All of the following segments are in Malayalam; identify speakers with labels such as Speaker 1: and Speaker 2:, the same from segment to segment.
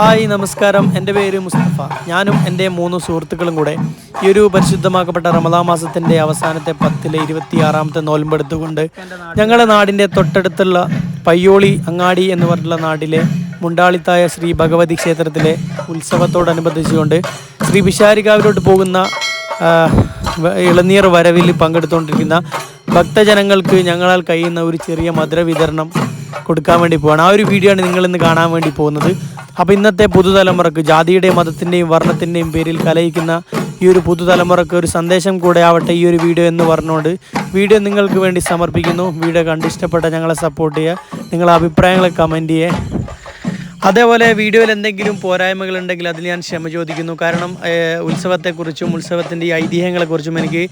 Speaker 1: ഹായ് നമസ്കാരം. എന്റെ പേര് മുസ്തഫ. ഞാനും എന്റെ മൂന്ന് സുഹൃത്തുക്കളും കൂടെ ഈ ഒരു പരിശുദ്ധമാക്കപ്പെട്ട റമദാ മാസത്തിന്റെ അവസാനത്തെ പത്തിലെ ഇരുപത്തിയാറാമത്തെ നോൽമ്പെടുത്തുകൊണ്ട് ഞങ്ങളുടെ നാടിന്റെ തൊട്ടടുത്തുള്ള പയ്യോളി അങ്ങാടി എന്ന് പറഞ്ഞുള്ള നാട്ടിലെ മുണ്ടാളിത്തായ ശ്രീ ഭഗവതി ക്ഷേത്രത്തിലെ ഉത്സവത്തോടനുബന്ധിച്ചുകൊണ്ട് ശ്രീ വിശാരികാവിലോട്ട് പോകുന്ന ഇളനീർ വരവിൽ പങ്കെടുത്തുകൊണ്ടിരിക്കുന്ന ഭക്തജനങ്ങൾക്ക് ഞങ്ങളാൽ കഴിയുന്ന ഒരു ചെറിയ മധുര വിതരണം കൊടുക്കാൻ വേണ്ടി പോവാണ്. ആ ഒരു വീഡിയോ ആണ് നിങ്ങൾ ഇന്ന് കാണാൻ വേണ്ടി പോകുന്നത്. അപ്പോൾ ഇന്നത്തെ പുതുതലമുറക്ക് ജാതിയുടെയും മതത്തിന്റെയും വർണത്തിന്റെയും പേരിൽ കലയിക്കുന്ന ഈ ഒരു പുതുതലമുറക്ക് ഒരു സന്ദേശം കൂടെ ആവട്ടെ ഈ ഒരു വീഡിയോ എന്ന് പറഞ്ഞുകൊണ്ട് വീഡിയോ നിങ്ങൾക്ക് വേണ്ടി സമർപ്പിക്കുന്നു. വീഡിയോ കണ്ട് ഇഷ്ടപ്പെട്ട ഞങ്ങളെ സപ്പോർട്ട് ചെയ്യുക. നിങ്ങളെ അഭിപ്രായങ്ങളെ കമന്റ് ചെയ്യുക. അതേപോലെ വീഡിയോയിൽ എന്തെങ്കിലും പോരായ്മകൾ ഉണ്ടെങ്കിൽ അതിൽ ഞാൻ ക്ഷമ ചോദിക്കുന്നു. കാരണം ഉത്സവത്തെക്കുറിച്ചും ഉത്സവത്തിന്റെ ഈ ഐതിഹ്യങ്ങളെക്കുറിച്ചും എനിക്ക്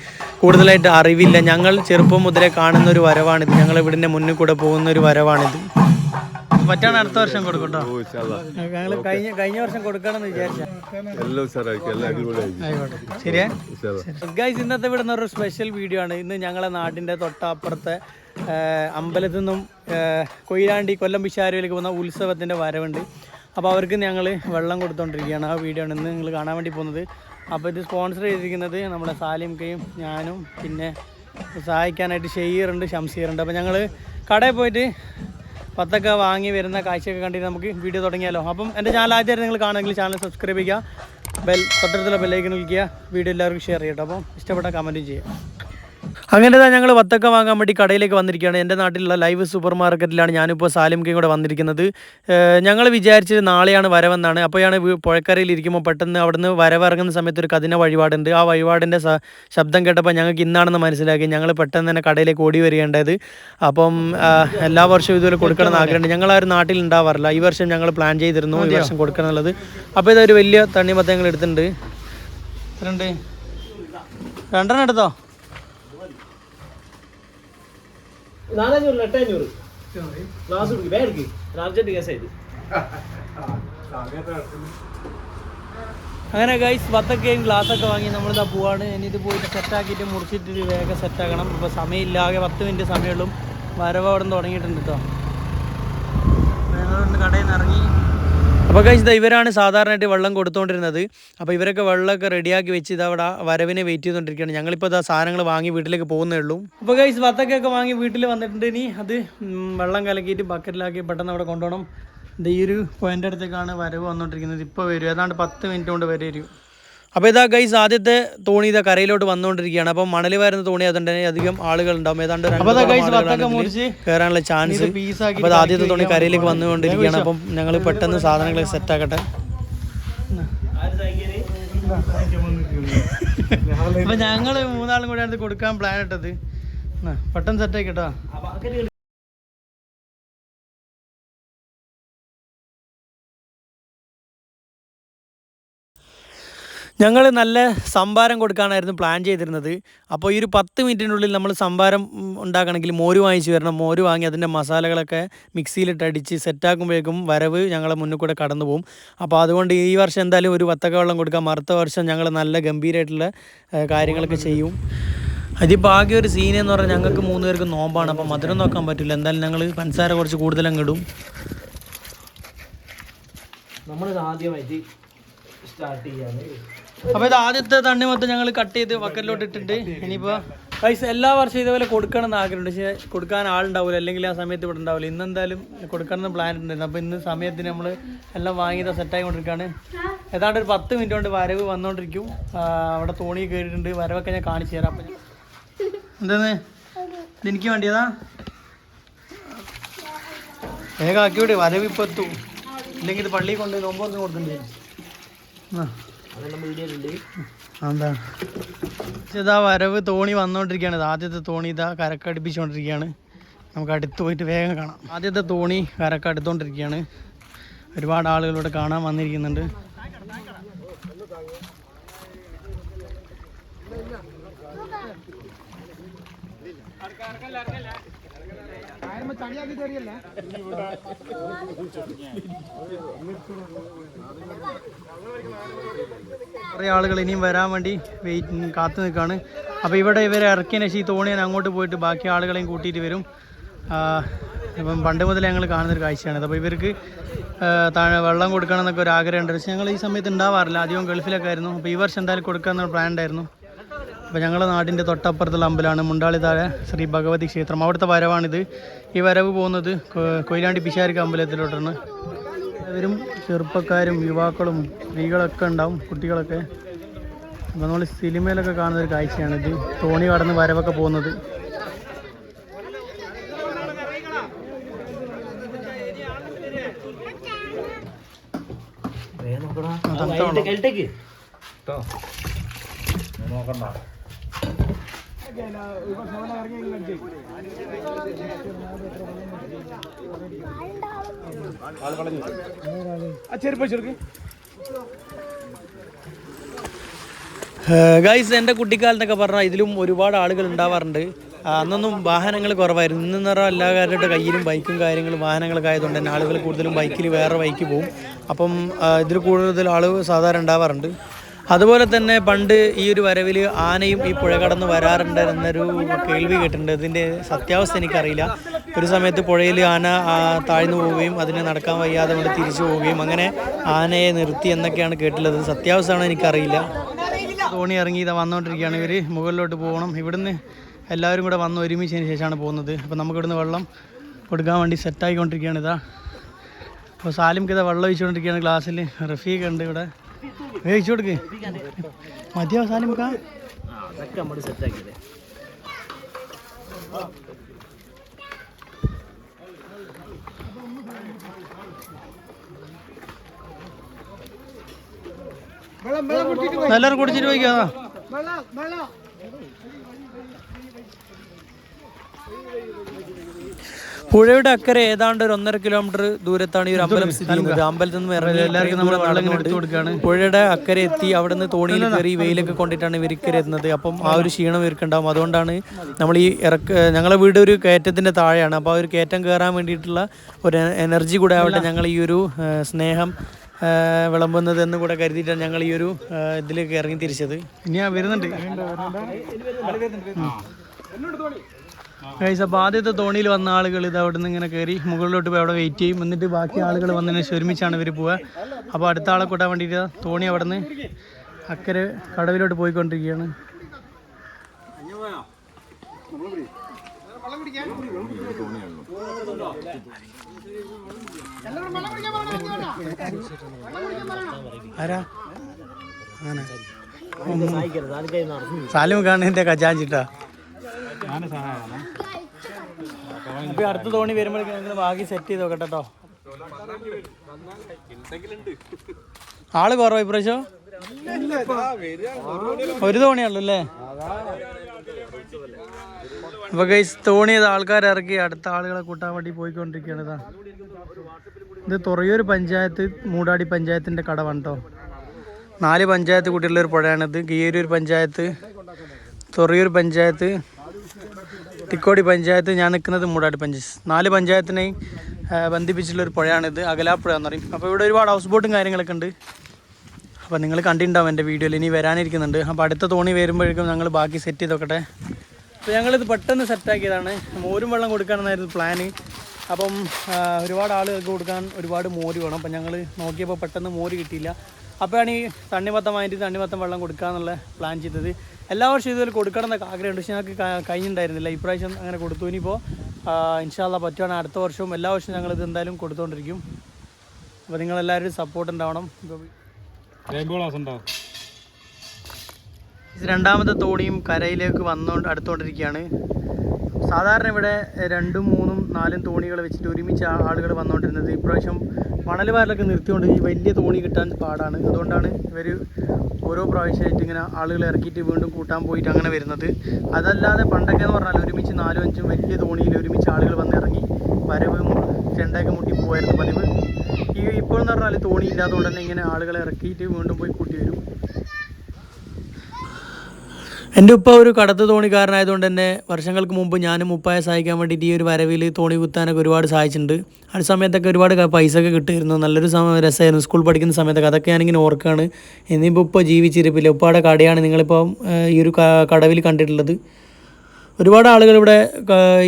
Speaker 1: കൂടുതലായിട്ട് അറിവില്ല. ഞങ്ങൾ ചെറുപ്പം മുതലേ കാണുന്ന ഒരു വരവാണിത്. ഞങ്ങൾ ഇവിടിന്റെ മുന്നിൽ കൂടെ പോകുന്ന ഒരു വരവാണിത്. പറ്റാണ് അടുത്ത വർഷം കൊടുക്കട്ടോ. ഞങ്ങൾ കഴിഞ്ഞ കഴിഞ്ഞ വർഷം കൊടുക്കണം എന്ന് വിചാരിച്ച. ശരിയാ? ഗൈസ് ഇന്നത്തെ ഇവിടെ ഒരു സ്പെഷ്യൽ വീഡിയോ ആണ്. ഇന്ന് ഞങ്ങളെ നാടിന്റെ തൊട്ടപ്പുറത്തെ അമ്പലത്തിൽ നിന്നും കൊയിലാണ്ടി കൊല്ലം പിശാരയിലേക്ക് പോകുന്ന ഉത്സവത്തിന്റെ വരവുണ്ട്. അപ്പോൾ അവർക്ക് ഞങ്ങൾ വെള്ളം കൊടുത്തുകൊണ്ടിരിക്കുകയാണ് ആ വീഡിയോ ആണ് ഇന്ന് നിങ്ങൾ കാണാൻ വേണ്ടി പോകുന്നത്. അപ്പോൾ ഇത് സ്പോൺസർ ചെയ്തിരിക്കുന്നത് നമ്മുടെ സാലിം കയും ഞാനും പിന്നെ സഹായിക്കാനായിട്ട് ഷെയ്യറുണ്ട് ഷംസീറുണ്ട്. അപ്പോൾ ഞങ്ങൾ കടയിൽ പോയിട്ട് പത്തൊക്കെ വാങ്ങി വരുന്ന കാഴ്ചയൊക്കെ കണ്ടിട്ട് നമുക്ക് വീഡിയോ തുടങ്ങിയാലോ. അപ്പം എന്റെ ചാനൽ ആദ്യമായിട്ട് നിങ്ങൾ കാണുമെങ്കിൽ ചാനൽ സബ്സ്ക്രൈബ് ചെയ്യുക. ബെൽ തൊട്ടടുത്തുള്ള ബെല്ലൈക്കൺ വിളിക്കുക വീഡിയോ എല്ലാവർക്കും ഷെയർ ചെയ്യട്ടോ അപ്പം ഇഷ്ടപ്പെട്ട കമന്റും ചെയ്യുക. അങ്ങനെ തന്നെ ഞങ്ങൾ വത്തക്ക വാങ്ങാൻ വേണ്ടി കടയിലേക്ക് വന്നിരിക്കുകയാണ്. എന്റെ നാട്ടിലുള്ള ലൈവ് സൂപ്പർ മാർക്കറ്റിലാണ് ഞാനിപ്പോൾ സാലിംകയും കൂടെ വന്നിരിക്കുന്നത്. ഞങ്ങൾ വിചാരിച്ചത് നാളെയാണ് വരവെന്നാണ്. അപ്പോഴാണ് പുഴക്കരയിൽ ഇരിക്കുമ്പോൾ പെട്ടെന്ന് അവിടുന്ന് വരവിറങ്ങുന്ന സമയത്ത് ഒരു കതിന വഴിപാടുണ്ട്. ആ വഴിപാടിന്റെ ശബ്ദം കേട്ടപ്പോൾ ഞങ്ങൾക്ക് ഇന്നാണെന്ന് മനസ്സിലാക്കി. ഞങ്ങൾ പെട്ടെന്ന് തന്നെ കടയിലേക്ക് ഓടി വരികേണ്ടത് അപ്പം എല്ലാ വർഷവും ഇതുപോലെ കൊടുക്കണം എന്ന് ആഗ്രഹമുണ്ട്. ഞങ്ങൾ ആ ഒരു നാട്ടിൽ ഉണ്ടാവാറില്ല. ഈ വർഷം ഞങ്ങൾ പ്ലാൻ ചെയ്തിരുന്നു. ഈ വർഷം കൊടുക്കണം എന്നുള്ളത് അപ്പോൾ ഇതൊരു വലിയ തണ്ണിമത്തം ഞങ്ങൾ എടുത്തിട്ടുണ്ട്. എത്രയുണ്ട് രണ്ടെണ്ണം എടുത്തോ?
Speaker 2: നാനഞ്ഞൂറ് എട്ടഞ്ഞൂറ് ഗ്ലാസ് കുടിക്കും വേഗം എടുക്ക്. അർജന്റ് കേസായത്
Speaker 1: അങ്ങനെ ഗൈസ് ഗ്ലാസ് ഗ്ലാസ്സൊക്കെ വാങ്ങി നമ്മളിതാ പോവാണ്. ഇനി ഇത് പോയിട്ട് സെറ്റാക്കിയിട്ട് മുറിച്ചിട്ട് വേഗം സെറ്റാക്കണം ഇപ്പോൾ സമയമില്ല ആകെ പത്ത് മിനിറ്റ് സമയമുള്ളൂ. വരവ് അവിടെ നിന്ന് തുടങ്ങിയിട്ടുണ്ട് കേട്ടോ കടയിൽ നിന്ന് ഇറങ്ങി. അപ്പോൾ കഴിച്ച് ഇവരാണ് സാധാരണയായിട്ട് വെള്ളം കൊടുത്തുകൊണ്ടിരുന്നത് അപ്പോൾ ഇവരൊക്കെ വെള്ളമൊക്കെ റെഡിയാക്കി വെച്ച് ഇത് അവിടെ വരവിനെ വെയിറ്റ് ചെയ്തുകൊണ്ടിരിക്കുകയാണ് ഞങ്ങളിപ്പോൾ ഇതാ സാധനങ്ങൾ വാങ്ങി വീട്ടിലേക്ക് പോകുന്നേ ഉള്ളൂ. അപ്പോൾ കഴിച്ച് വത്തക്കൊക്കെ വാങ്ങി വീട്ടിൽ വന്നിട്ടുണ്ട്. ഇനി അത് വെള്ളം കലക്കിയിട്ട് ബക്കറ്റിലാക്കി പെട്ടെന്ന് അവിടെ കൊണ്ടുപോകണം. ഈ ഒരു പോയിന്റെ അടുത്തേക്കാണ് വരവ് വന്നുകൊണ്ടിരിക്കുന്നത് ഇപ്പോൾ വരും. ഏതാണ്ട് പത്ത് മിനിറ്റ് കൊണ്ട് വരെ വരും അപ്പോൾ ഇതാ ഗൈസ് ആദ്യത്തെ തോണി ഇതാ കരയിലോട്ട് വന്നുകൊണ്ടിരിക്കുകയാണ്. അപ്പം മണൽ വരുന്ന തോണി അതുകൊണ്ട് തന്നെ അധികം ആളുകൾ ഉണ്ടാവും ഏതാണ്ട് കയറാനുള്ള ചാൻസ് അപ്പോൾ ആദ്യത്തെ തോണി കരയിലേക്ക് വന്നുകൊണ്ടിരിക്കുകയാണ്. അപ്പം ഞങ്ങൾ പെട്ടെന്ന് സാധനങ്ങൾ സെറ്റ് ആക്കട്ടെ. അപ്പൊ ഞങ്ങൾ മൂന്നാളും കൂടെ അടുത്ത് കൊടുക്കാൻ പ്ലാൻ ഇട്ടത്. പെട്ടെന്ന് സെറ്റ് ആക്കിട്ടോ ഞങ്ങൾ നല്ല സംഭാരം കൊടുക്കാനായിരുന്നു പ്ലാൻ ചെയ്തിരുന്നത്. അപ്പോൾ ഈ ഒരു പത്ത് മിനിറ്റിനുള്ളിൽ നമ്മൾ സംഭാരം ഉണ്ടാക്കണമെങ്കിൽ മോര് വാങ്ങിച്ച് വരണം. മോര് വാങ്ങി അതിന്റെ മസാലകളൊക്കെ മിക്സിയിലിട്ട് അടിച്ച് സെറ്റാക്കുമ്പോഴേക്കും വരവ് ഞങ്ങളെ മുന്നിൽ കൂടെ കടന്നു പോകും. അപ്പോൾ അതുകൊണ്ട് ഈ വർഷം എന്തായാലും ഒരു വത്തക്ക വെള്ളം കൊടുക്കാം. അടുത്ത വർഷം ഞങ്ങൾ നല്ല ഗംഭീരമായിട്ടുള്ള കാര്യങ്ങളൊക്കെ ചെയ്യും. അതിപ്പോൾ ആകെ ഒരു സീൻ എന്ന് പറഞ്ഞാൽ ഞങ്ങൾക്ക് മൂന്ന് പേർക്ക് നോമ്പാണ്. അപ്പോൾ മധുരം നോക്കാൻ പറ്റില്ല. എന്തായാലും ഞങ്ങൾ പഞ്ചസാര കുറച്ച് കൂടുതൽ അങ്ങ് ഇടും
Speaker 2: നമ്മളിത് ആദ്യമായിട്ട് സ്റ്റാർട്ട് ചെയ്യാണ്
Speaker 1: അപ്പോൾ ഇത് ആദ്യത്തെ തണ്ണി മൊത്തം ഞങ്ങൾ കട്ട് ചെയ്ത് വക്കറിലോട്ട് ഇട്ടിട്ട് ഇനിയിപ്പോൾ പൈസ എല്ലാ വർഷവും ഇതേപോലെ കൊടുക്കണം എന്ന് ആഗ്രഹമുണ്ട്. പക്ഷേ കൊടുക്കാൻ ആളുണ്ടാവില്ല അല്ലെങ്കിൽ ആ സമയത്ത് ഇവിടെ ഉണ്ടാവില്ല ഇന്ന് എന്തായാലും കൊടുക്കണം എന്ന് പ്ലാൻ ഉണ്ടായിരുന്നു അപ്പോൾ ഇന്ന് സമയത്തിന് നമ്മൾ എല്ലാം വാങ്ങിയത് സെറ്റായി കൊണ്ടിരിക്കുകയാണ് ഏതാണ്ട് ഒരു പത്ത് മിനിറ്റ് കൊണ്ട് വരവ് വന്നുകൊണ്ടിരിക്കും അവിടെ തോണി കയറിയിട്ടുണ്ട്. വരവൊക്കെ ഞാൻ കാണിച്ചു തരാം. അപ്പം എന്താന്ന് എനിക്ക് വേണ്ടിയതാ? വേഗം ആക്കി വരവ് ഇപ്പൊ എത്തും. ഇല്ലെങ്കിൽ ഇത് പള്ളിയിൽ കൊണ്ട് നോമ്പൊന്നും കൊടുക്കണ്ടേ? ആ. ഇതാ വരവ് തോണി വന്നുകൊണ്ടിരിക്കുകയാണ് ഇത് ആദ്യത്തെ തോണി ഇതാ കരക്കടുപ്പിച്ചുകൊണ്ടിരിക്കുകയാണ് നമുക്ക് അടുത്ത് പോയിട്ട് വേഗം കാണാം. ആദ്യത്തെ തോണി കരക്കടുത്തോണ്ടിരിക്കുകയാണ്. ഒരുപാട് ആളുകളോട് കാണാൻ വന്നിരിക്കുന്നുണ്ട്. കുറേ ആളുകൾ ഇനിയും വരാൻ വേണ്ടി വെയിറ്റ് കാത്തു നിൽക്കുകയാണ് അപ്പോൾ ഇവിടെ ഇവരെ ഇറക്കിയതിന് ശേഷം ഈ അങ്ങോട്ട് പോയിട്ട് ബാക്കി ആളുകളെയും കൂട്ടിയിട്ട് വരും. ഇപ്പം പണ്ട് മുതൽ ഞങ്ങൾ കാണുന്നൊരു കാഴ്ചയാണ് അപ്പോൾ ഇവർക്ക് താഴെ വെള്ളം കൊടുക്കണം എന്നൊക്കെ ഒരു ആഗ്രഹമുണ്ട്. പക്ഷേ ഞങ്ങൾ ഈ സമയത്ത് ഉണ്ടാവാറില്ല. അധികം ഗൾഫിലൊക്കെ ആയിരുന്നു. അപ്പോൾ ഈ വർഷം എന്തായാലും കൊടുക്കാമെന്നൊരു പ്ലാൻ ഉണ്ടായിരുന്നു. അപ്പോൾ ഞങ്ങളുടെ നാടിന്റെ തൊട്ടപ്പുറത്തുള്ള അമ്പലമാണ്. മുണ്ടാളി താഴെ ശ്രീ ഭഗവതി ക്ഷേത്രം. അവിടുത്തെ വരവാണിത്. ഈ വരവ് പോകുന്നത് കൊയിലാണ്ടി പിശാരിക്ക അമ്പലത്തിലോട്ടാണ്. എല്ലാവരും ചെറുപ്പക്കാരും യുവാക്കളും സ്ത്രീകളൊക്കെ ഉണ്ടാവും കുട്ടികളൊക്കെ. അപ്പോൾ നമ്മൾ സിനിമയിലൊക്കെ കാണുന്ന ഒരു കാഴ്ചയാണിത്. ഇത് തോണി കടന്ന് വരവൊക്കെ പോകുന്നത്.
Speaker 2: കെൽട്ടേക്ക്
Speaker 1: ഗൈസ് എന്റെ കുട്ടിക്കാലത്തൊക്കെ പറഞ്ഞാൽ ഇതിലും ഒരുപാട് ആളുകൾ ഉണ്ടാവാറുണ്ട്. അന്നൊന്നും വാഹനങ്ങൾ കുറവായിരുന്നു. ഇന്ന് നിറം എല്ലാ കാര്യങ്ങളുടെ കയ്യിലും ബൈക്കും കാര്യങ്ങളും വാഹനങ്ങളൊക്കെ ആയതുകൊണ്ട് തന്നെ ആളുകൾ കൂടുതലും ബൈക്കിൽ വേറെ ബൈക്ക് പോകും അപ്പം ഇതിൽ കൂടുതൽ ആളുകൾ സാധാരണ ഉണ്ടാവാറുണ്ട്. അതുപോലെ തന്നെ പണ്ട് ഈ ഒരു വരവിൽ ആനയും ഈ പുഴ കടന്ന് വരാറുണ്ട് എന്നൊരു കേൾവി കേട്ടിട്ടുണ്ട്. ഇതിന്റെ സത്യാവസ്ഥ എനിക്കറിയില്ല. ഒരു സമയത്ത് പുഴയിൽ ആന താഴ്ന്നു പോവുകയും അതിനെ നടക്കാൻ വയ്യാതെ കൊണ്ട് തിരിച്ചു പോവുകയും അങ്ങനെ ആനയെ നിർത്തി എന്നൊക്കെയാണ് കേട്ടുള്ളത് സത്യാവസ്ഥയാണോ എനിക്കറിയില്ല. തോണി ഇറങ്ങി ഇതാ വന്നുകൊണ്ടിരിക്കുകയാണ് ഇവർ മുകളിലോട്ട് പോകണം. ഇവിടുന്ന് എല്ലാവരും കൂടെ വന്ന് ഒരുമിച്ചതിന് ശേഷമാണ് പോകുന്നത്. അപ്പോൾ നമുക്കിവിടുന്ന് വെള്ളം കൊടുക്കാൻ വേണ്ടി സെറ്റായിക്കൊണ്ടിരിക്കുകയാണ് ഇതാ. അപ്പോൾ സാലിംക്ക് ഇതാ വെള്ളം ഒഴിച്ചുകൊണ്ടിരിക്കുകയാണ് ഗ്ലാസ്സിൽ റഫീഖ് ഉണ്ട് ഇവിടെ. ഒഴിച്ചു കൊടുക്ക് മതിയോ സാലിംക്ക
Speaker 2: അതൊക്കെ നമ്മൾ സെറ്റ് ആക്കിയത്
Speaker 1: എല്ലാവരും കുടിച്ചിട്ട് പോയിക്കാ പുഴയുടെ അക്കരെ ഏതാണ്ട് ഒരു ഒന്നര കിലോമീറ്റർ ദൂരത്താണ് ഈ ഒരു അമ്പലം സ്ഥിതി ചെയ്യുന്നത്. അമ്പലത്തിൽ നിന്ന് ഇറങ്ങി എല്ലാവർക്കും നമ്മൾ വെള്ളം എടുത്തു കൊടുക്കുകയാണ് പുഴയുടെ അക്കരെ എത്തി അവിടെ നിന്ന് തോണിയിൽ കയറി വെയിലൊക്കെ കൊണ്ടിട്ടാണ് ഇവരിക്കരെ എത്തുന്നത് അപ്പം ആ ഒരു ക്ഷീണം ഇവർക്കുണ്ടാവും. അതുകൊണ്ടാണ് നമ്മൾ ഈ ഇറക്ക ഞങ്ങളുടെ വീട് ഒരു കയറ്റത്തിന്റെ താഴെയാണ്. അപ്പോൾ ആ ഒരു കയറ്റം കയറാൻ വേണ്ടിയിട്ടുള്ള ഒരു എനർജി കൂടെ ആവട്ടെ ഞങ്ങൾ ഈ ഒരു സ്നേഹം വിളമ്പുന്നത് എന്ന് കൂടെ കരുതിയിട്ടാണ് ഞങ്ങൾ ഈ ഒരു ഇതിലേക്ക് ഇറങ്ങി തിരിച്ചത്. ഇനി വരുന്നുണ്ട്. ഗൈസ് അപ്പോൾ ആദ്യത്തെ തോണിയിൽ വന്ന ആളുകൾ ഇത് അവിടെ നിന്ന് ഇങ്ങനെ കയറി മുകളിലോട്ട് പോയി അവിടെ വെയിറ്റ് ചെയ്യും. എന്നിട്ട് ബാക്കി ആളുകൾ വന്നതിന് ശേഷം ഒരുമിച്ചാണ് ഇവർ പോവുക. അപ്പോൾ അടുത്ത ആളെ കൂട്ടാൻ വേണ്ടിയിട്ട് തോണി അവിടെ നിന്ന് അക്കരെ കടവിലോട്ട് പോയിക്കൊണ്ടിരിക്കുകയാണ്. ആരാ?
Speaker 2: കാണുന്നതിന്റെ നടന്നു
Speaker 1: സാലിം കാണുന്നതിന്റെ ഖജാഞ്ചിട്ടാ അപ്പൊ അടുത്ത തോണി വരുമ്പോഴേക്കും നിങ്ങൾ ബാക്കി സെറ്റ് ചെയ്ത് നോക്കട്ടെ കേട്ടോ ആൾ കുറവാ ഇപ്രാവശ്യം? ഒരു തോണിയുള്ളൂ അല്ലേ? അപ്പൊ ഗൈസ് തോണി ഇത് ആൾക്കാർ ഇറക്കി അടുത്ത ആളുകളെ കൂട്ടാൻ വേണ്ടി പോയിക്കൊണ്ടിരിക്കുകയാണ് ഇതാ. ഇത് തുറയൂർ പഞ്ചായത്ത് മൂടാടി പഞ്ചായത്തിന്റെ കടവാണ് കേട്ടോ നാല് പഞ്ചായത്ത് കൂട്ടിയുള്ള ഒരു പുഴയാണിത്. ഗീരൂർ പഞ്ചായത്ത് തുറയൂർ പഞ്ചായത്ത് തിക്കോടി പഞ്ചായത്ത് ഞാൻ നിൽക്കുന്നത് മൂടാടി പഞ്ചായത്ത്. നാല് പഞ്ചായത്തിനെയും ബന്ധിപ്പിച്ചിട്ടുള്ള ഒരു പുഴയാണിത് അകലാപ്പുഴ എന്ന് പറയും. അപ്പോൾ ഇവിടെ ഒരുപാട് ഹൗസ് ബോട്ടും കാര്യങ്ങളൊക്കെ ഉണ്ട്. അപ്പോൾ നിങ്ങൾ കണ്ടിട്ടുണ്ടാവും എന്റെ വീഡിയോയിൽ ഇനി വരാനിരിക്കുന്നുണ്ട്. അപ്പോൾ അടുത്ത തോണി വരുമ്പോഴേക്കും ഞങ്ങൾ ബാക്കി സെറ്റ് ചെയ്ത് നോക്കട്ടെ അപ്പോൾ ഞങ്ങളിത് പെട്ടെന്ന് സെറ്റാക്കിയതാണ് മോരും വെള്ളം കൊടുക്കാനെന്നായിരുന്നു പ്ലാന് അപ്പം ഒരുപാട് ആളുകൾക്ക് കൊടുക്കാൻ ഒരുപാട് മോര് വേണം. അപ്പം ഞങ്ങൾ നോക്കിയപ്പോൾ പെട്ടെന്ന് മോര് കിട്ടിയില്ല. അപ്പോഴാണ് ഈ തണ്ണിമത്തം വാങ്ങിയിട്ട് തണ്ണിമത്തം വെള്ളം കൊടുക്കുക എന്നുള്ള പ്ലാൻ ചെയ്തത്. എല്ലാ വർഷവും ഇതുപോലെ കൊടുക്കണം എന്നൊക്കെ ആഗ്രഹമുണ്ട്. പക്ഷേ ഞങ്ങൾക്ക് കഴിഞ്ഞിട്ടുണ്ടായിരുന്നില്ല. ഇപ്രാവശ്യം അങ്ങനെ കൊടുത്തു. ഇനിയിപ്പോൾ ഇൻഷാല്ല പറ്റുകയാണ് അടുത്ത വർഷവും എല്ലാ വർഷവും ഇത് എന്തായാലും കൊടുത്തുകൊണ്ടിരിക്കും അപ്പോൾ നിങ്ങളെല്ലാവരും സപ്പോർട്ട് ഉണ്ടാവണം. രണ്ടാമത്തെ തോണിയും കരയിലേക്ക് വന്നുകൊണ്ട് അടുത്തുകൊണ്ടിരിക്കുകയാണ് സാധാരണ ഇവിടെ രണ്ടും മൂന്നും നാലും തോണികൾ വെച്ചിട്ട് ഒരുമിച്ച് ആളുകൾ വന്നുകൊണ്ടിരുന്നത് ഇപ്രാവശ്യം മണൽ വാരലൊക്കെ നിർത്തിക്കൊണ്ട് ഈ വലിയ തോണി കിട്ടാൻ പാടാണ്. അതുകൊണ്ടാണ് ഇവർ ഓരോ പ്രാവശ്യമായിട്ട് ഇങ്ങനെ ആളുകൾ ഇറക്കിയിട്ട് വീണ്ടും കൂട്ടാൻ പോയിട്ട് അങ്ങനെ വരുന്നത്. അതല്ലാതെ പണ്ടൊക്കെ എന്ന് പറഞ്ഞാൽ ഒരുമിച്ച് നാലും അഞ്ചും വലിയ തോണിയിൽ ഒരുമിച്ച് ആളുകൾ വന്ന് ഇറങ്ങി വരവ് ചെണ്ടയൊക്കെ മുട്ടി പോകായിരുന്നു പതിവ്. ഈ ഇപ്പോഴെന്ന് പറഞ്ഞാൽ തോണി ഇല്ലാത്തതുകൊണ്ട് തന്നെ ഇങ്ങനെ ആളുകളെ ഇറക്കിയിട്ട് വീണ്ടും പോയി കൂട്ടി വരും. എന്റെ ഉപ്പ ഒരു കടത്ത് തോണിക്കാരനായതുകൊണ്ട് തന്നെ വർഷങ്ങൾക്ക് മുമ്പ് ഞാനും ഉപ്പായെ സഹായിക്കാൻ വേണ്ടിയിട്ട് ഈ ഒരു വരവിൽ തോണി കുത്താനൊക്കെ ഒരുപാട് സഹായിച്ചിട്ടുണ്ട്. ആ സമയത്തൊക്കെ ഒരുപാട് പൈസ ഒക്കെ കിട്ടിയിരുന്നു. നല്ലൊരു സമയം രസമായിരുന്നു. സ്കൂൾ പഠിക്കുന്ന സമയത്തൊക്കെ അതൊക്കെ ഞാനിങ്ങനെ ഓർക്കുകയാണ്. ഇന്നിപ്പോൾ ഉപ്പ ജീവിച്ചിരിപ്പില്ല. ഉപ്പയുടെ കടയാണ് നിങ്ങളിപ്പോൾ ഈ ഒരു കടവിൽ കണ്ടിട്ടുള്ളത്.
Speaker 3: ഒരുപാട് ആളുകൾ ഇവിടെ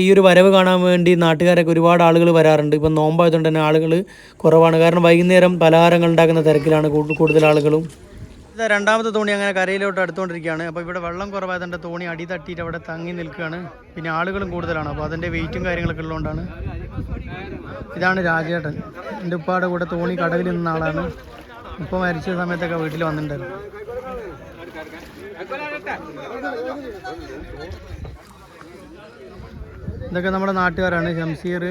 Speaker 3: ഈ ഒരു വരവ് കാണാൻ വേണ്ടി നാട്ടുകാരൊക്കെ ഒരുപാട് ആളുകൾ വരാറുണ്ട്. ഇപ്പം നോമ്പായതുകൊണ്ട് തന്നെ ആളുകൾ കുറവാണ്. കാരണം വൈകുന്നേരം പലഹാരങ്ങൾ ഉണ്ടാക്കുന്ന തിരക്കിലാണ് കൂടുതൽ ആളുകളും. രണ്ടാമത്തെ തോണി അങ്ങനെ കരയിലോട്ട് അടുത്തുകൊണ്ടിരിക്കുകയാണ്. അപ്പോൾ ഇവിടെ വെള്ളം കുറവായതുകൊണ്ട് തോണി അടി തട്ടിയിട്ട് അവിടെ തങ്ങി നിൽക്കുകയാണ്. പിന്നെ ആളുകളും കൂടുതലാണ്. അപ്പോൾ അതിന്റെ വെയിറ്റും കാര്യങ്ങളൊക്കെ ഉള്ളതുകൊണ്ടാണ്. ഇതാണ് രാജേട്ടൻ. എന്റെ ഉപ്പാടെ കൂടെ തോണി കടവിൽ നിന്ന ആളാണ്. ഉപ്പ മരിച്ച സമയത്തൊക്കെ വീട്ടിൽ വന്നിട്ടുണ്ടായിരുന്നു. ഇതൊക്കെ നമ്മുടെ നാട്ടുകാരാണ്. ഷംസീർ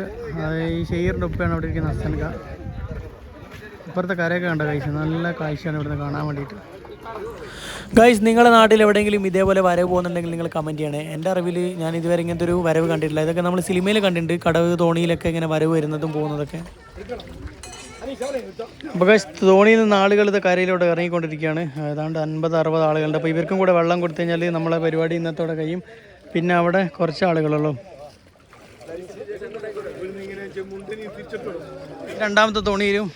Speaker 3: ഈ ഷെയറിന്റെ ഉപ്പയാണ് അവിടെ ഇരിക്കുന്ന ഹസൻക ഇപ്പുറത്തെ കരയൊക്കെ കണ്ട കാഴ്ച നല്ല കാഴ്ചയാണ് ഇവിടുന്ന് കാണാൻ വേണ്ടിയിട്ട്. ഗൈസ് നിങ്ങളുടെ നാട്ടിൽ എവിടെയെങ്കിലും ഇതേപോലെ വരവ് പോകുന്നുണ്ടെങ്കിൽ നിങ്ങൾ കമന്റ് ചെയ്യണേ. എന്റെ അറിവിൽ ഞാൻ ഇതുവരെ ഇങ്ങനത്തെ ഒരു വരവ് കണ്ടിട്ടില്ല. ഇതൊക്കെ നമ്മൾ സിനിമയിൽ കണ്ടിട്ടുണ്ട്. കടവ് തോണിയിലൊക്കെ ഇങ്ങനെ വരവ് വരുന്നതും പോകുന്നതൊക്കെ. അപ്പോൾ ഗൈസ് തോണിയിൽ നിന്ന് ആളുകൾ ഇത് കരയിലോട്ട് ഇറങ്ങിക്കൊണ്ടിരിക്കുകയാണ്. ഏതാണ്ട് അൻപത് അറുപത് ആളുകളുണ്ട്. അപ്പോൾ ഇവർക്കും കൂടെ വെള്ളം കൊടുത്തു കഴിഞ്ഞാൽ നമ്മളെ പരിപാടി ഇന്നത്തോടെ കഴിയും. പിന്നെ അവിടെ കുറച്ച് ആളുകളുള്ളൂ. രണ്ടാമത്തെ തോണിയിലും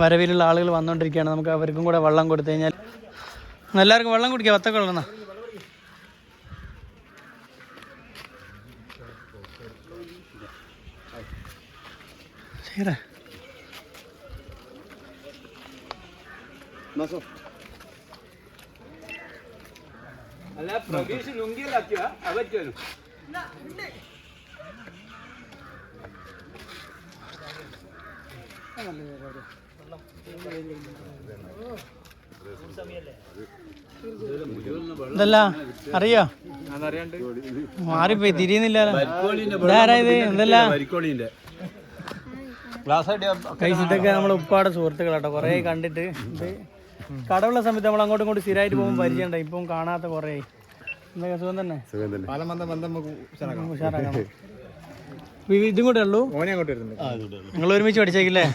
Speaker 3: വരവിലുള്ള ആളുകൾ വന്നുകൊണ്ടിരിക്കുകയാണ്. നമുക്ക് അവർക്കും കൂടെ വെള്ളം കൊടുത്തു കഴിഞ്ഞാൽ എല്ലാവർക്കും വെള്ളം കുടിക്കാം. വത്തൊക്കെ ഉള്ളതെന്നാ ശരി
Speaker 2: അല്ല പ്രതീക്ഷ ലുങ്കിയിലാക്കിയ അവറ്റും
Speaker 3: ഇതല്ല അറിയോ? മാറിപ്പോയി തിരിയുന്നില്ലല്ലോ. ഇതാരാ ഇത്? എന്തല്ല കഴിച്ചിട്ടൊക്കെ നമ്മളെ ഉപ്പാടെ സുഹൃത്തുക്കളാട്ടോ കുറേ കണ്ടിട്ട് ഇത് കടവുള്ള സമയത്ത് നമ്മൾ അങ്ങോട്ടും ഇങ്ങോട്ടും സ്ഥിരമായിട്ട് പോകുമ്പോൾ പരിചയമുണ്ട്. ഇപ്പം കാണാത്ത കുറേ. എന്തൊക്കെ സുഖം തന്നെ? ഇതും കൂടെ ഉള്ളൂ? നിങ്ങൾ ഒരുമിച്ച് പഠിച്ചേക്കില്ലേ?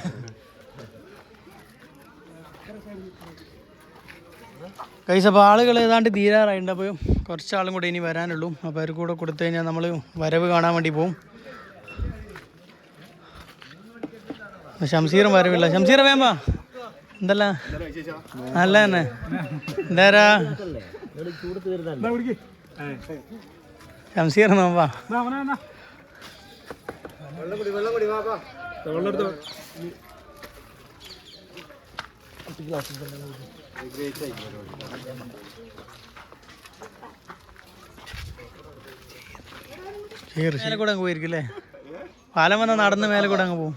Speaker 3: കൈസ് അപ്പോൾ ആളുകൾ ഏതാണ്ട് തീരാറായിട്ടുണ്ട്. അപ്പോൾ കുറച്ച് ആളും കൂടെ ഇനി വരാനുള്ളൂ. അപ്പോൾ അവർ കൂടെ കൊടുത്തു കഴിഞ്ഞാൽ നമ്മൾ വരവ് കാണാൻ വേണ്ടി പോകും ഷംസീറും വരവില്ല. ഷംസീറ വേമ്പാ. എന്തല്ല? നല്ല തന്നെ. എന്താരാ? ഷംസീർ നോമ്പാ മേലെ കൂടെ പോയിരിക്കും അല്ലേ? പാലം വന്ന നടന്ന് മേലെ കൂടെ അങ്ങ് പോകും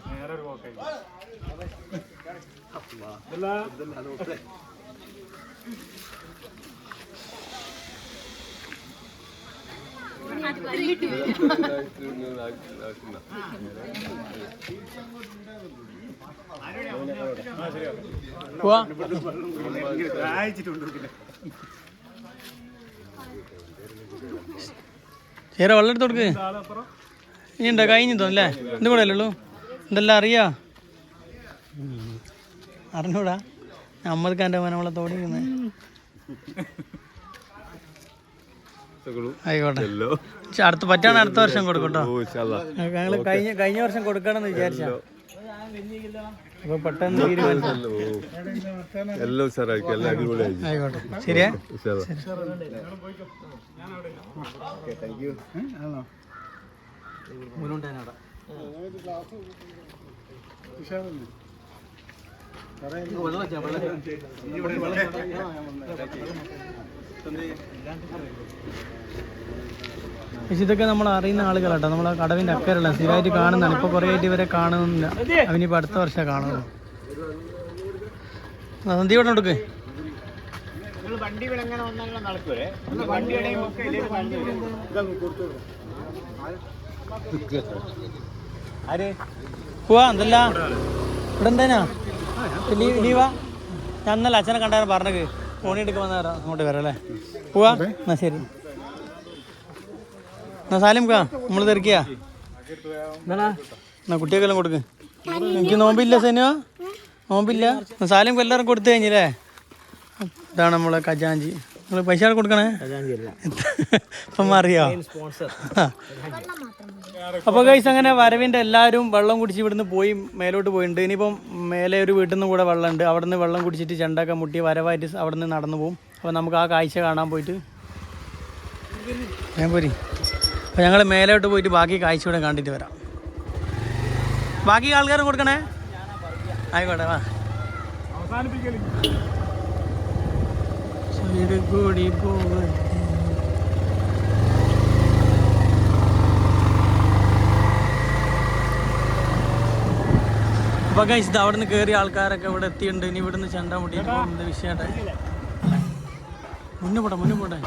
Speaker 3: ചേര വെള്ളം എടുത്ത് കൊടുക്ക്. ഇനി ഉണ്ടോ കഴിഞ്ഞു തോന്നല്ലേ എന്ത് കൂടെ അല്ലേ ഉള്ളൂ? എന്തെല്ലാം അറിയാ? അറിഞ്ഞൂടാ. നമ്മൾക്ക് എന്റെ നമ്മളെ തോടിക്കുന്നത് ആയിക്കോട്ടെ. അടുത്ത പറ്റാണ് അടുത്ത വർഷം കൊടുക്കട്ടോ ഞങ്ങൾ കഴിഞ്ഞ കഴിഞ്ഞ വർഷം കൊടുക്കണമെന്ന് വിചാരിച്ച. അപ്പൊ പെട്ടെന്ന് തീരുമാനിച്ചു
Speaker 4: ഹലോ എല്ലാം ഉഷാറായിരിക്കും എല്ലാം അടിപൊളിയായിരിക്കും
Speaker 3: ആയിക്കോട്ടെ. ശരിയാ?
Speaker 4: ഉഷാറാ.
Speaker 3: പക്ഷെ ഇതൊക്കെ നമ്മൾ അറിയുന്ന ആളുകളാട്ടോ. നമ്മൾ കടവിന്റെ അക്കരല്ല. സ്ഥിരമായിട്ട് കാണുന്നതാണ്. ഇപ്പൊ കുറെ ആയിട്ട് ഇവരെ കാണുന്നില്ല. അവനിപ്പോ അടുത്ത വർഷം കാണുന്നു നന്ദി ഇവിടെ കൊടുക്ക്.
Speaker 2: വണ്ടി വിളങ്ങനെ വന്നാൽ നടക്കൂലേ വണ്ടി ആര്?
Speaker 3: പോവാ എന്തല്ല ഇവിടെ എന്താ ലീവാ? ഞാൻ അച്ഛനെ കണ്ടായിരുന്നു പറഞ്ഞത് ഫോണി എടുക്കാൻ വന്നാ അങ്ങോട്ട് വരാം അല്ലേ? പോവാ എന്നാ ശരി. എന്നാ സാലിം കാ നമ്മൾ തിരക്കിയാ. എന്നാ കുട്ടിയൊക്കെ കൊടുക്ക്. എനിക്ക് നോമ്പില്ല സെനു. നോമ്പില്ല. സാലിം എല്ലാവരും കൊടുത്തു കഴിഞ്ഞില്ലേ? ഇതാണ് നമ്മളെ കജാഞ്ചി നിങ്ങൾ പൈസ കൊടുക്കണേ? ഇപ്പം അറിയോ അപ്പോൾ ഗൈസ് അങ്ങനെ വരവിന്റെ എല്ലാവരും വെള്ളം കുടിച്ച് ഇവിടുന്ന് പോയി മേലോട്ട് പോയിട്ടുണ്ട് ഇനിയിപ്പം മേലെ ഒരു വീട്ടിൽ നിന്ന് കൂടെ വെള്ളമുണ്ട് അവിടെ നിന്ന് വെള്ളം കുടിച്ചിട്ട് ചെണ്ടൊക്കെ മുട്ടി വരവായിട്ട് അവിടെ നിന്ന് നടന്നു പോകും അപ്പോൾ നമുക്ക് ആ കാഴ്ച കാണാൻ പോയിട്ട്. ഞാൻ പോരി. അപ്പോൾ ഞങ്ങൾ മേലോട്ട് പോയിട്ട് ബാക്കി കാഴ്ച കണ്ടിട്ട് വരാം. ബാക്കി ആൾക്കാരും കൊടുക്കണേ? ആയിക്കോട്ടെ വാ. കൂടി ഇത് അവിടെ നിന്ന് കയറിയ ആൾക്കാരൊക്കെ ഇവിടെ എത്തിയിട്ടുണ്ട്. ഇനി ഇവിടുന്ന് ചെണ്ട മുട്ടിയിട്ട് പോകുന്നത് വിഷയമായിട്ട്. മുന്നേ പോട്ടെ മുന്നേ പോട്ടെ.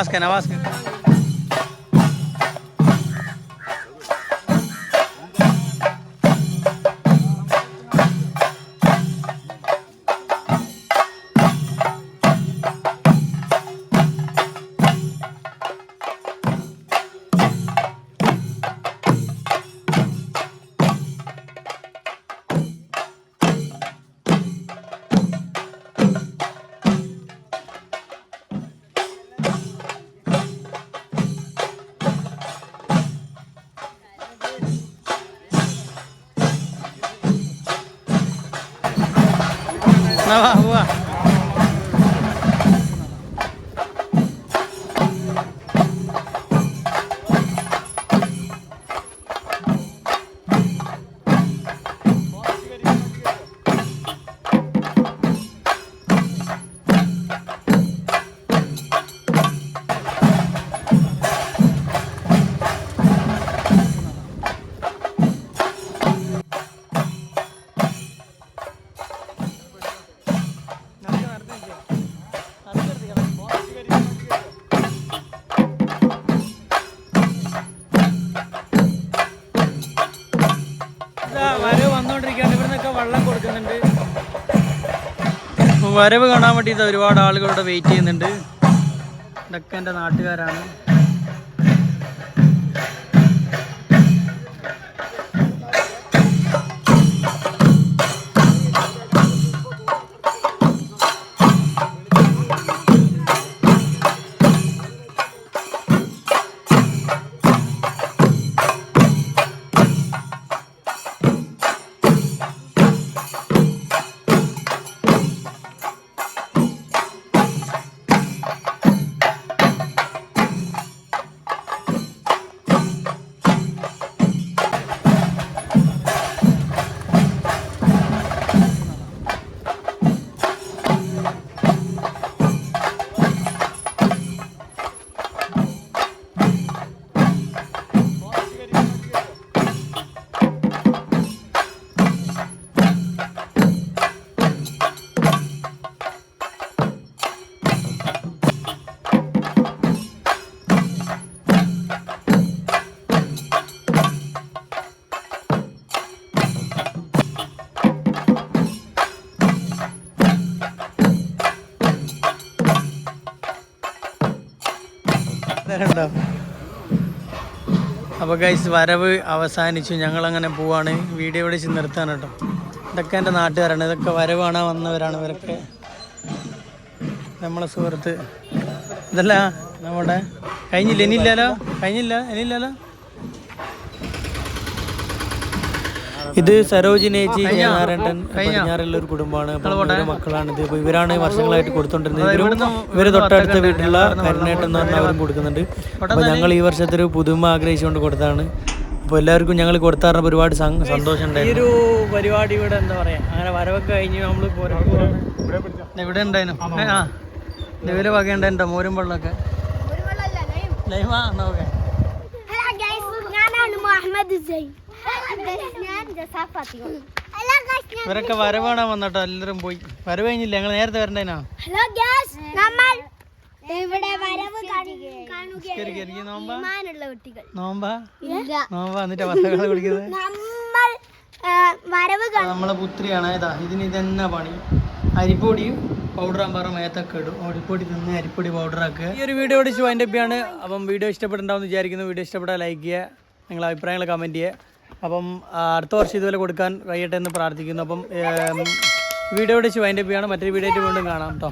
Speaker 3: आवाज कर आवाज कर വരവ് കാണാൻ വേണ്ടിയിട്ട് ഒരുപാട് ആളുകൾ ഇവിടെ വെയിറ്റ് ചെയ്യുന്നുണ്ട്. ഇതൊക്കെ എന്റെ നാട്ടുകാരാണ്. ഗൈസ് വരവ് അവസാനിച്ചു. ഞങ്ങൾ അങ്ങനെ പോവാണ്. വീഡിയോ ഇവിടെ വെച്ച് നിർത്താൻ കേട്ടോ. ഇതൊക്കെ എന്റെ നാട്ടുകാരാണ്. ഇതൊക്കെ വരവാണ് വന്നവരാണ് ഇവരൊക്കെ. നമ്മളെ സുഹൃത്ത്. ഇതല്ല നമ്മുടെ കഴിഞ്ഞില്ല? ഇനിയില്ലല്ലോ? കഴിഞ്ഞില്ല? ഇനിയില്ലല്ലോ? ഇത് സരോജിനേച്ചി ജയനാരായണൻ പടിഞ്ഞാറുള്ള ഒരു കുടുംബമാണ്. മക്കളാണ്. ഇത് ഇവരാണ് വർഷങ്ങളായിട്ട് കൊടുത്തോണ്ടിരുന്നത്. ഇവരും ഇവർ തൊട്ടടുത്ത വീട്ടിലുള്ള കരുണേട്ടൻ എന്ന് പറഞ്ഞാൽ അവരും കൊടുക്കുന്നുണ്ട്. അപ്പോൾ ഞങ്ങൾ ഈ വർഷത്തെ ഒരു പുതുമ ആഗ്രഹിച്ചുകൊണ്ട് കൊടുത്താണ് അപ്പോൾ എല്ലാവർക്കും ഞങ്ങൾ കൊടുത്താറുണ്ട് ഒരുപാട് സന്തോഷം ഈ ഒരു പരിപാടി ഇവിടെ എന്താ പറയാ? അങ്ങനെ വരവൊക്കെ കഴിഞ്ഞ് നമ്മൾ ഇവിടെ ഉണ്ടായിരുന്നു. ആ ഇതുവരെ വകയുണ്ടോ മോരും വെള്ളമൊക്കെ ലൈമാ നോക്കെ
Speaker 5: ഞാനാണ് മുഹമ്മദ് സൈൻ ഞാൻ ജസാ ഫാത്തിമ ഹലോ ഗൈസ്
Speaker 3: ഇവരൊക്കെ വരവാണ വന്നട്ടോ എല്ലാരും പോയി. വരവ് കഴിഞ്ഞില്ല ഞങ്ങൾ നേരത്തെ വരണ്ടേനാ?
Speaker 5: ഹലോ ഗ്യാസ് നമ്മൾ ഇവിടെ വരവ്
Speaker 3: നോമ്പാ? നോമ്പാ? എന്നിട്ട് വത്തകളെ കുടിക്കുന്നത് നമ്മളെ പുത്രിയാണ് ഇതാ ഇതിന് ഇതെന്നാ പണി? അരിപ്പൊടിയും പൗഡർ ആകുമ്പോൾ മേത്തൊക്കെ ഇടും. അരിപ്പൊടി തിന്ന് അരിപ്പൊടി പൗഡർ ആക്കുക ഈ ഒരു വീഡിയോ ഓടിച്ച് വൈൻഡപ്പിയാണ് അപ്പം വീഡിയോ ഇഷ്ടപ്പെട്ടുണ്ടാവും വിചാരിക്കുന്നു. വീഡിയോ ഇഷ്ടപ്പെട്ടാൽ ലൈക്ക് ചെയ്യുക. നിങ്ങളുടെ അഭിപ്രായങ്ങൾ കമന്റ് ചെയ്യുക. അപ്പം അടുത്ത വർഷം ഇതുപോലെ കൊടുക്കാൻ കഴിയട്ടെ എന്ന് പ്രാർത്ഥിക്കുന്നു. അപ്പം വീഡിയോ ഓടിച്ച് വൈൻഡപ്പ് ചെയ്യാണ്. മറ്റൊരു വീഡിയോ ആയിട്ട് വീണ്ടും കാണാം കേട്ടോ